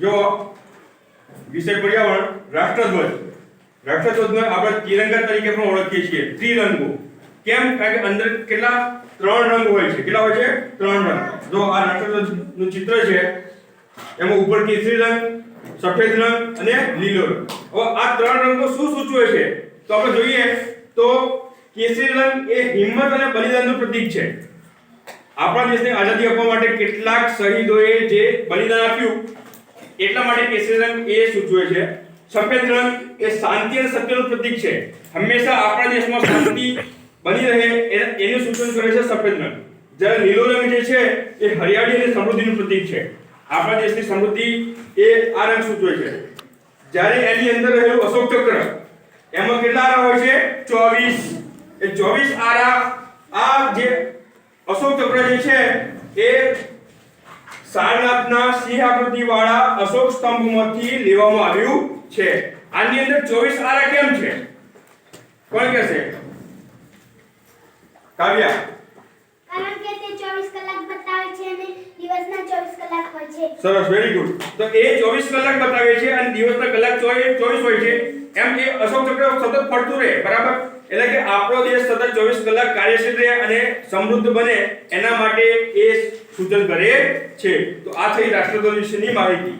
જો વિષય પર્યાવરણ રાષ્ટ્રધ્વજ. રાષ્ટ્રધ્વજને આપણે તિરંગા તરીકે પણ ઓળખીએ છીએ. ત્રિરંગો. કેમ? કારણ કે અંદર કેટલા? ત્રણ રંગ હોય છે. કેટલા હોય છે? ત્રણ રંગ. જો આ રાષ્ટ્રધ્વજનું ચિત્ર છે, એમાં ઉપર કેસરી રંગ, સફેદ રંગ અને લીલો રંગ. હવે આ ત્રણ રંગો શું સૂચવે છે? તો આપણે જોઈએ તો કેસરી રંગ એ હિંમત અને બલિદાનનું પ્રતીક છે. આપણા દેશને આઝાદી આપવા માટે કેટલાક શહીદોએ જે બલિદાન આપ્યું એટલા માટે કેસરી રંગ એ સૂચવે છે? સફેદ રંગ એ શાંતિ અને સત્યનું પ્રતીક છે. હંમેશા આપણા દેશમાં શાંતિ બની રહે એનું સૂચન કરે છે સફેદ રંગ. જ્યારે લીલો રંગ જે છે એ હરિયાળી અને સમૃદ્ધિનું પ્રતીક છે. આપણા દેશની સમૃદ્ધિ એ આ રંગ સૂચવે છે? જ્યારે એની અંદર રહેલું અશોક ચક્ર, એમાં કેટલા આરા હોય છે? 24 એ 24 આરા આ જે અશોક ચક્ર જે છે એ સારનાથના સિંહ આકૃતિ વાળા અશોક સ્તંભમાંથી લેવામાં આવ્યું છે. આની અંદર 24 આરા કેમ છે? કોણ કાવ્યા. કારણ કે તે 24 કલાક બતાવે છે અને દિવસના 24 કલાક હોય છે. સરસ વેરી ગુડ તો એ 24 કલાક બતાવે છે અને દિવસના કલાક 24 હોય છે. એમ કે અશોક ચક્ર સતત ફરતું રહે બરાબર? એટલે કે આપણો દેશ સતત 24 કલાક કાર્યશીલ રહે અને સમૃદ્ધ બને એના માટે એ સૂચન કરે છે. તો આ થઈ રાષ્ટ્રધ્વજ વિશેની માહિતી?